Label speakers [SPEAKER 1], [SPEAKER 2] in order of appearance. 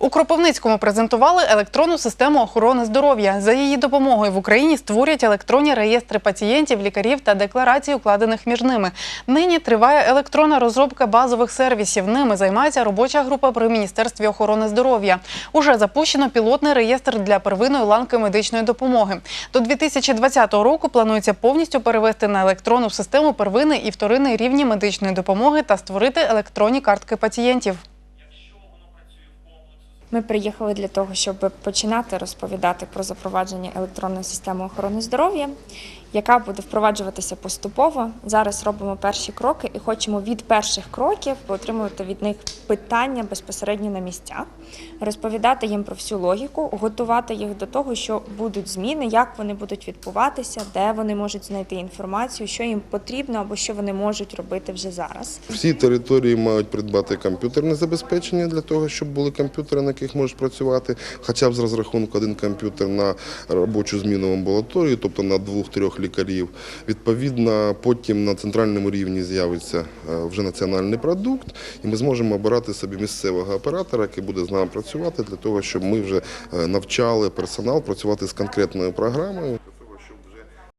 [SPEAKER 1] У Кропивницькому презентували електронну систему охорони здоров'я. За її допомогою в Україні створюють електронні реєстри пацієнтів, лікарів та декларацій, укладених між ними. Нині триває електронна розробка базових сервісів. Ними займається робоча група при міністерстві охорони здоров'я. Уже запущено пілотний реєстр для первинної ланки медичної допомоги. До 2020 року планується повністю перевести на електронну систему первинний і вторинний рівні медичної допомоги та створити електронні картки пацієнтів.
[SPEAKER 2] Ми приїхали для того, щоб починати розповідати про запровадження електронної системи охорони здоров'я, яка буде впроваджуватися поступово. Зараз робимо перші кроки і хочемо від перших кроків отримувати від них питання безпосередньо на місцях, розповідати їм про всю логіку, готувати їх до того, що будуть зміни, як вони будуть відбуватися, де вони можуть знайти інформацію, що їм потрібно або що вони можуть робити вже зараз.
[SPEAKER 3] Всі території мають придбати комп'ютерне забезпечення для того, щоб були комп'ютери, на яких можуть працювати, хоча б з розрахунку один комп'ютер на робочу зміну в амбулаторії, тобто на двох-трьох лікарів. Відповідно, потім на центральному рівні з'явиться е, вже національний продукт, і ми зможемо обирати собі місцевого оператора, який буде з нами працювати для того, щоб ми вже е, навчали персонал працювати з конкретною програмою.